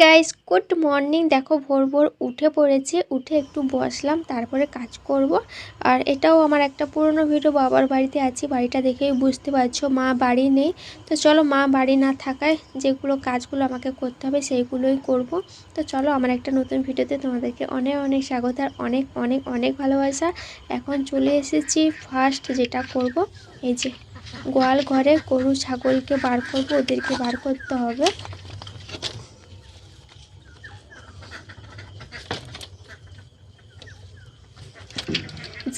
Guys good morning দেখো, ভোর ভোর উঠে পড়েছি। উঠে একটু বসলাম, তারপরে কাজ করব। আর এটাও আমার একটা পুরনো ভিডিও বাবার বাড়িতে আছি। বাড়িটা দেখেই বুঝতে পারছ, মা বাড়ি নেই। তো চলো, মা বাড়ি না থাকায় যেগুলো কাজগুলো আমাকে করতে হবে, সেইগুলোই করব। তো চলো, আমার একটা নতুন ভিডিওতে তোমাদেরকে অনেক অনেক স্বাগত আর অনেক অনেক অনেক ভালোবাসা। এখন চলে এসেছি ফার্স্ট যেটা করব, এই যে গোয়াল ঘরে গরু, ছাগলকে বার করব, ওদেরকে বার করতে হবে।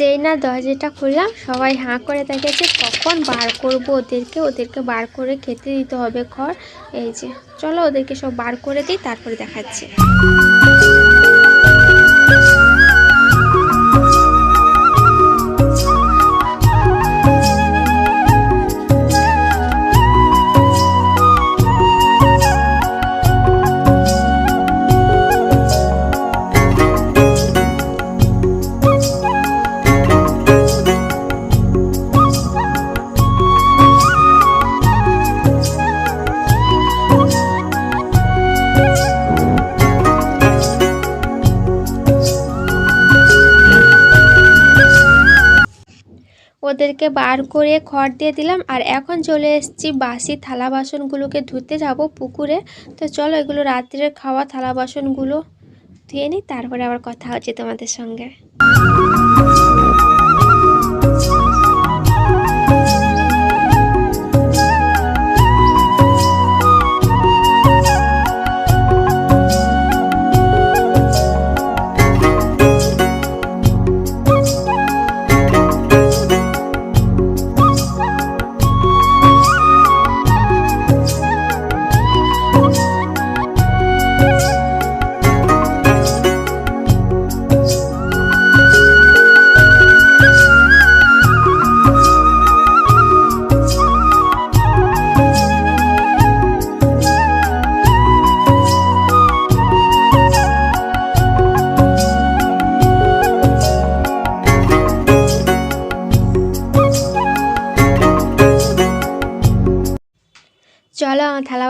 যেই না দরজাটা খুললাম, সবাই হাঁ করে দেখেছে, কখন বার করব ওদেরকে? ওদেরকে বার করে খেতে দিতে হবে খড় এই যে, চলো ওদেরকে সব বার করে দিই, তারপরে দেখাচ্ছি। ওদেরকে বার করে খড় দিয়ে দিলাম, আর এখন চলে এসেছি বাসি থালা বাসনগুলোকে ধুতে। যাব পুকুরে। তো চলো এগুলো রাত্রের খাওয়া থালা বাসনগুলো ধুয়ে নিই, তারপরে আবার কথা হচ্ছে তোমাদের সঙ্গে।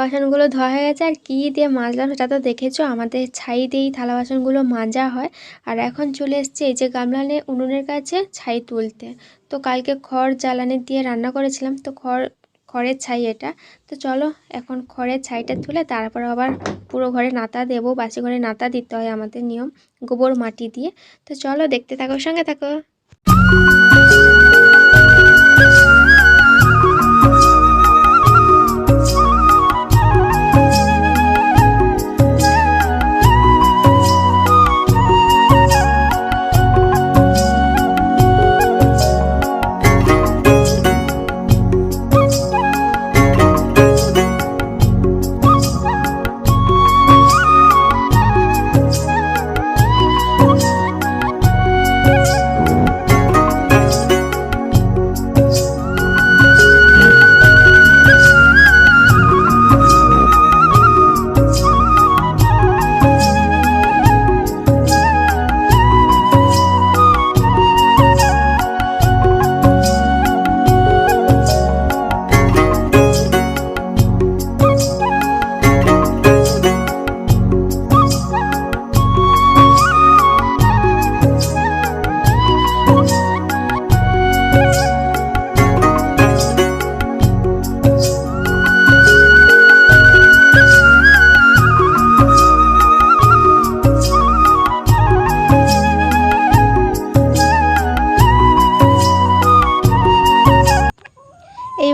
বাসনগুলো ধোয়া হয়ে গেছে। আর কী দিয়ে মাজলাম সেটা তো দেখেছ? আমাদের ছাই দিয়েই থালা বাসনগুলো মাজা হয়। আর এখন চলে এসছে এই যে গামলা নিয়ে উনুনের কাছে ছাই তুলতে। তো কালকে খড় জ্বালানি দিয়ে রান্না করেছিলাম। তো খড়, খড়ের ছাই এটা। তো চলো এখন খড়ের ছাইটা তুলে তারপর আবার পুরো ঘরে নাতা দেবো। বাসি ঘরে নাতা দিতে হয় আমাদের নিয়ম গোবর মাটি দিয়ে। তো চলো দেখতে থাকো, সঙ্গে থাকো।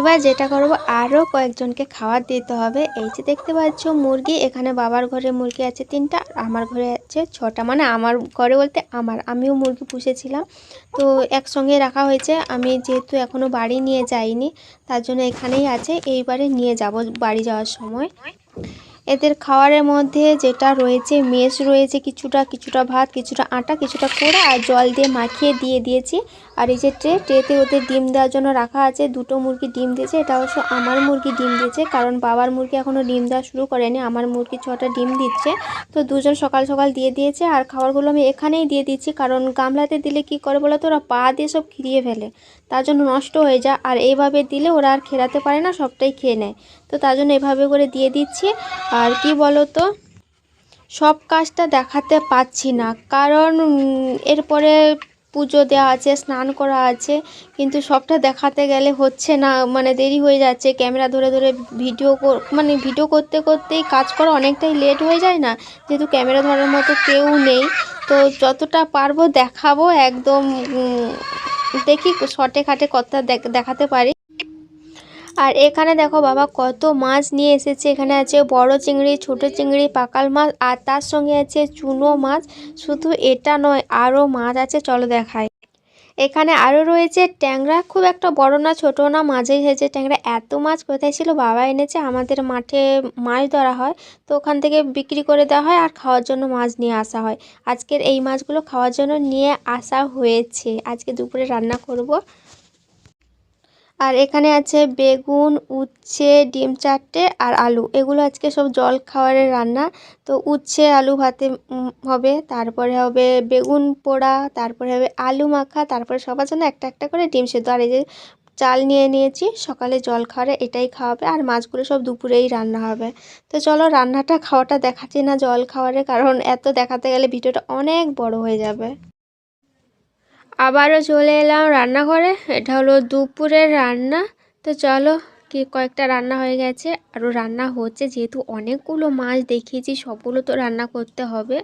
এইবার যেটা করব, আরও কয়েকজনকে খাবার দিতে হবে। এই যে দেখতে পাচ্ছ মুরগি, এখানে বাবার ঘরে মুরগি আছে তিনটা, আমার ঘরে আছে ছটা। মানে আমার ঘরে বলতে আমার, আমিও মুরগি পুষেছিলাম। তো একসঙ্গে রাখা হয়েছে। আমি যেহেতু এখনও বাড়ি নিয়ে যাইনি, তার জন্য এখানেই আছে। এইবারে নিয়ে যাব বাড়ি যাওয়ার সময়। এদের খাবারের মধ্যে যেটা রয়েছে মেষ রয়েছে, কিছুটা কিছুটা ভাত, কিছুটা আটা, কিছুটা কোড়া আর জল দিয়ে মাখিয়ে দিয়ে দিয়েছি। আর এই যে ট্রে, ট্রেতে ওদের ডিম দেওয়ার জন্য রাখা আছে। দুটো মুরগি ডিম দিয়েছে। এটা অবশ্য আমার মুরগি ডিম দিয়েছে, কারণ বাবার মুরগি এখনও ডিম দেওয়া শুরু করেনি। আমার মুরগি ছটা ডিম দিচ্ছে। তো দুজন সকাল সকাল দিয়ে দিয়েছে আর খাবারগুলো আমি এখানেই দিয়ে দিচ্ছি, কারণ গামলাতে দিলে কি করে বলো তো, ওরা পা দিয়ে সব খিরিয়ে ফেলে। তার জন্য নষ্ট হয়ে যায়। আর এইভাবে দিলে ওরা আর খেরাতে পারে না, সবটাই খেয়ে নেয়। তো তার জন্য এভাবে করে দিয়ে দিচ্ছি। আর কি বলো তো, সব কাজটা দেখাতে পাচ্ছি না। কারণ এরপরে পুজো দেওয়া আছে, স্নান করা আছে, কিন্তু সবটা দেখাতে গেলে হচ্ছে না মানে দেরি হয়ে যাচ্ছে। ক্যামেরা ধরে ধরে ভিডিও মানে ভিডিও করতে করতেই কাজ করা অনেকটাই লেট হয়ে যায় না, যেহেতু ক্যামেরা ধরার মতো কেউ নেই। তো যতটা পারব দেখাবো, একদম দেখি শর্টে খাটে দেখ- দেখাতে পারি। আর এখানে দেখো বাবা, কত মাছ নিয়ে এসেছে। এখানে আছে বড় চিংড়ি, ছোট চিংড়ি, পাকাল মাছ, আর তার সঙ্গে আছে চুনো মাছ। শুধু এটা নয় আরও মাছ আছে, চলো দেখায় এখানে আরও রয়েছে ট্যাংরা, খুব একটা বড় না ছোট না মাঝেই হয়েছে ট্যাংরা। এত মাছ কোথায় ছিল? বাবা এনেছে, আমাদের মাঠে মাছ ধরা হয়, তো ওখান থেকে বিক্রি করে দেওয়া হয় আর খাওয়ার জন্য মাছ নিয়ে আসা হয়। আজকের এই মাছগুলো খাওয়ার জন্য নিয়ে আসা হয়েছে। আজকে দুপুরে রান্না করব। আর এখানে আছে বেগুন, উচ্ছে, ডিম চারটে আর আলু। এগুলো আজকে সব জল খাবারের রান্না। তো উচ্ছে, আলু ভাতে হবে। তারপরে হবে বেগুন পোড়া, তারপরে হবে আলু মাখা, তারপরে সবার জন্য একটা একটা করে ডিম সেদ্ধ। আর এই যে চাল নিয়ে নিয়েছি, সকালে জল খাওয়ারে এটাই খাওয়াবে আর মাছগুলো সব দুপুরেই রান্না হবে। তো চলো রান্নাটা, খাওয়াটা দেখাচ্ছি না জল খাওয়ারে, কারণ এত দেখাতে গেলে ভিডিওটা অনেক বড় হয়ে যাবে। আবারও চলে এলাম রান্নাঘরে। এটা হলো দুপুরের রান্না। তো চলো কি কয়েকটা রান্না হয়ে গেছে। আরও রান্না হচ্ছে, যেহেতু অনেকগুলো মাছ দেখিয়েছি, সবগুলো তো রান্না করতে হবে।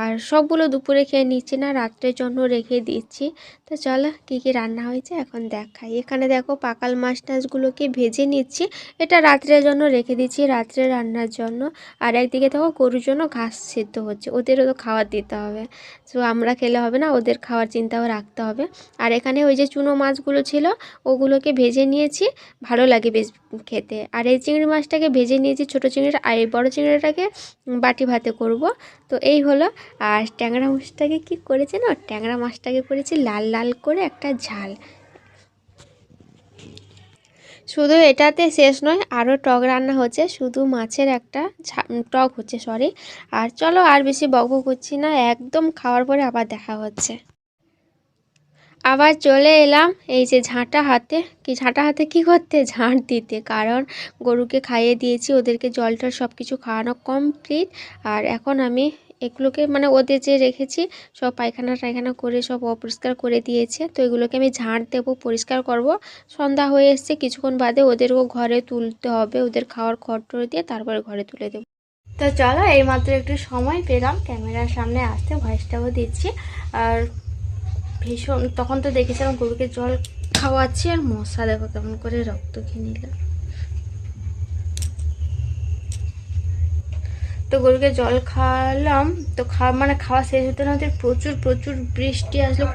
আর সবগুলো দুপুরে খেয়ে নিচ্ছি না, রাত্রের জন্য রেখে দিচ্ছি। তো চলো কী কী রান্না হয়েছে এখন দেখাই। এখানে দেখো পাকাল মাছ টাছগুলোকে ভেজে নিচ্ছি। এটা রাত্রের জন্য রেখে দিচ্ছি রাত্রে রান্নার জন্য। আর একদিকে দেখো গরুর জন্য ঘাস সিদ্ধ হচ্ছে, ওদেরও তো খাবার দিতে হবে। তো আমরা খেলে হবে না, ওদের খাওয়ার চিন্তাও রাখতে হবে। আর এখানে ওই যে চুনো মাছগুলো ছিল, ওগুলোকে ভেজে নিয়েছি, ভালো লাগে বেশ খেতে। আর এই চিংড়ি মাছটাকে ভেজে নিয়েছি ছোটো চিংড়িটা আর এই বড়ো চিংড়িটাকে বাটি ভাতে করব। তো এই হলো, আর ট্যাংরা মাছটাকে কি করেছে না, ট্যাংরা মাছটাকে করেছি লাল লাল করে একটা ঝাল। শুধু এটাতে শেষ নয় আরও টক রান্না হচ্ছে। শুধু মাছের একটা টক হচ্ছে সরি আর চলো আর বেশি বকবক করছি না, একদম খাওয়ার পরে আবার দেখা হচ্ছে। আবার চলে এলাম এই যে ঝাঁটা হাতে। কি ঝাঁটা হাতে কি করতে? ঝাঁট দিতে, কারণ গরুকে খাইয়ে দিয়েছি, ওদেরকে জলটা সব কিছু খাওয়ানো কমপ্লিট আর এখন আমি এগুলোকে মানে ওদের যে রেখেছি, সব পায়খানা টায়খানা করে, সব অপরিষ্কার করে দিয়েছে। তো এগুলোকে আমি ঝাঁট দেবো, পরিষ্কার করব। সন্ধ্যা হয়ে এসছে, কিছুক্ষণ বাদে ওদেরও ঘরে তুলতে হবে। ওদের খাওয়ার খড় দিয়ে তারপরে ঘরে তুলে দেবো। তো চলো, এইমাত্র একটু সময় পেলাম। ক্যামেরার সামনে আসতে, ভয়েসটাও দিচ্ছি। আর ভীষণ, তখন তো দেখেছিলাম গরুকে জল খাওয়াচ্ছি, আর মশা দেখো কেমন করে রক্ত খেয়ে নিল তো গরুকে জল খাওয়ালাম। তো খাওয়া মানে খাওয়া শেষ হতে না হতে প্রচুর প্রচুর বৃষ্টি আসলো।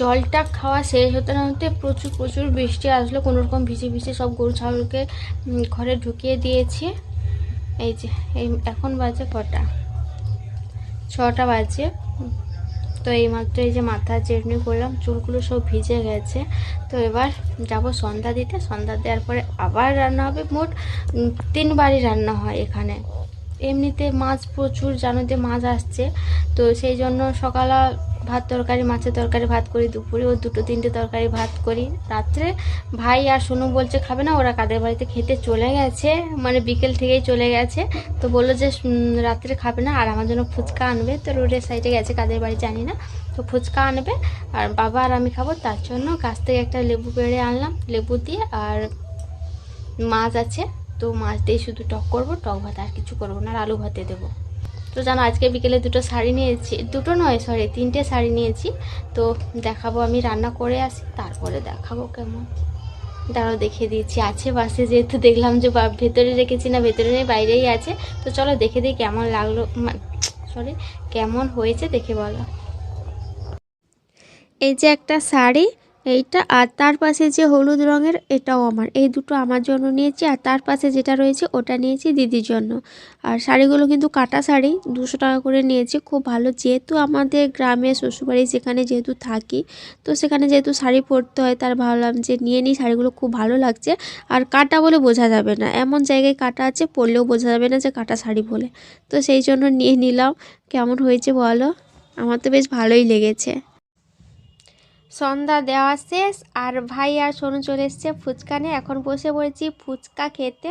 জলটা খাওয়া শেষ হতে না হতে প্রচুর প্রচুর বৃষ্টি আসলো। কোনো রকম ভিজে ভিজে সব গরু, ছাগলকে ঘরে ঢুকিয়ে দিয়েছি। এই যে, এই এখন বাজে কটা? ছটা বাজে। তো এইমাত্র এই যে মাথা চেটনি করলাম, চুলগুলো সব ভিজে গেছে। তো এবার যাব সন্ধ্যা দিতে। সন্ধ্যা দেওয়ার পরে আবার রান্না হবে। মোট তিনবারই রান্না হয় এখানে। এমনিতে মাছ প্রচুর, জানো যে মাছ আসছে। তো সেই জন্য সকালে ভাত তরকারি, মাছের তরকারি ভাত করি দুপুরে, ও দুটো তিনটে তরকারি ভাত করি। রাত্রে ভাই আর সোনু বলছে, খাবে না, ওরা কাদের বাড়িতে খেতে চলে গেছে মানে বিকেল থেকেই চলে গেছে। তো বলল যে রাত্রে খাবে না, আর আমার জন্য ফুচকা আনবে। তো রোডের সাইডে গেছে, কাদের বাড়ি জানি না। তো ফুচকা আনবে, আর বাবা আর আমি খাব। তার জন্য গাছ থেকে একটা লেবু পেড়ে আনলাম, লেবু দিয়ে, আর মাছ আছে। তো মাছ দিয়ে শুধু টক করব, টক ভাত আর কিছু করব না, আর আলু ভাতে দেবো। তো জানো, আজকে বিকেলে দুটো শাড়ি নিয়েছি। দুটো নয় সরি তিনটে শাড়ি নিয়েছি। তো দেখাবো আমি, রান্না করে আসি, তারপরে দেখাবো কেমন। দাঁড়াও, দেখিয়ে দিয়েছি আছে বাসে, যেহেতু দেখলাম যে ভেতরে রেখেছি না, ভেতরে নেই, বাইরেই আছে। তো চলো, দেখে দিই কেমন লাগল। সরি কেমন হয়েছে দেখে বলো। এই যে একটা শাড়ি এইটা, আর তার পাশে যে হলুদ রঙের, এটাও আমার। এই দুটো আমার জন্য নিয়েছি, আর তার পাশে যেটা রয়েছে, ওটা নিয়েছি দিদির জন্য। আর শাড়িগুলো কিন্তু কাটা শাড়ি, দুশো টাকা করে নিয়েছি। খুব ভালো, যেহেতু আমাদের গ্রামে শ্বশুরবাড়ি যেখানে যেহেতু থাকি, তো সেখানে যেহেতু শাড়ি পরতে হয়, তার ভাবলাম যে নিয়ে নিই, শাড়িগুলো খুব ভালো লাগছে। আর কাটা বলে বোঝা যাবে না। এমন জায়গায় কাটা আছে, পরলেও বোঝা যাবে না যে কাটা শাড়ি বলে। তো সেই জন্য নিয়ে নিলাম। কেমন হয়েছে বলো? আমার তো বেশ ভালোই লেগেছে। সন্ধ্যা দেওয়া শেষ, আর ভাই আর সোনু চলে এসছে ফুচকা নিয়ে। এখন বসে পড়েছি ফুচকা খেতে।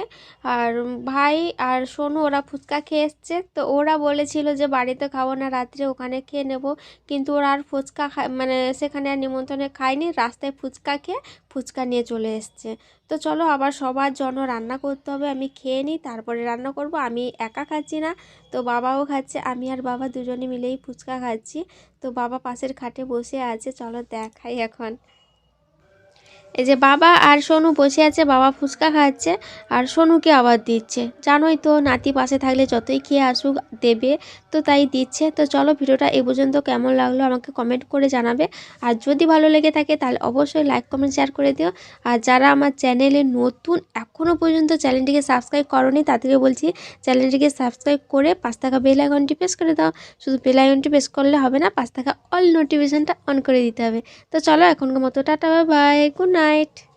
আর ভাই আর সোনু, ওরা ফুচকা খেয়ে এসছে। তো ওরা বলেছিল যে বাড়িতে খাব না, রাত্রে ওখানে খেয়ে নেব। কিন্তু ওরা আর ফুচকা মানে সেখানে আর নিমন্ত্রণে খায়নি, রাস্তায় ফুচকা খেয়ে ফুচকা নিয়ে চলে এসছে। তো চলো আবার সবার জন্য রান্না করতে হবে, আমি খেয়ে নিই, তারপরে রান্না করব। আমি একা খাচ্ছি না, তো বাবাও খাচ্ছে, আমি আর বাবা দুজনে মিলেই ফুচকা খাচ্ছি। তো বাবা পাশের খাটে বসে আছে, চলো দেখাই এখন। এই যে বাবা আর সোনু বসে আছে, বাবা ফুচকা খাচ্ছে আর সোনুকে আবার দিচ্ছে। জানোই তো, নাতি পাশে থাকলে যতই খেয়ে আসুক দেবে, তো তাই দিচ্ছে। তো চলো ভিডিওটা এ পর্যন্ত কেমন লাগল আমাকে কমেন্ট করে জানাবে। আর যদি ভালো লেগে থাকে তাহলে অবশ্যই লাইক কমেন্ট শেয়ার করে দিও। আর যারা আমার চ্যানেলে নতুন এখনও পর্যন্ত চ্যানেলটিকে সাবস্ক্রাইব করনি, তাদেরকে বলছি চ্যানেলটিকে সাবস্ক্রাইব করে পাঁচ টাকা বেল আইকনটি প্রেস করে দাও। শুধু বেল আইকনটি প্রেস করলে হবে না পাঁচ টাকা অল নোটিফিকেশানটা অন করে দিতে হবে। তো চলো এখনকার মতো, টাটা বাই গুড night.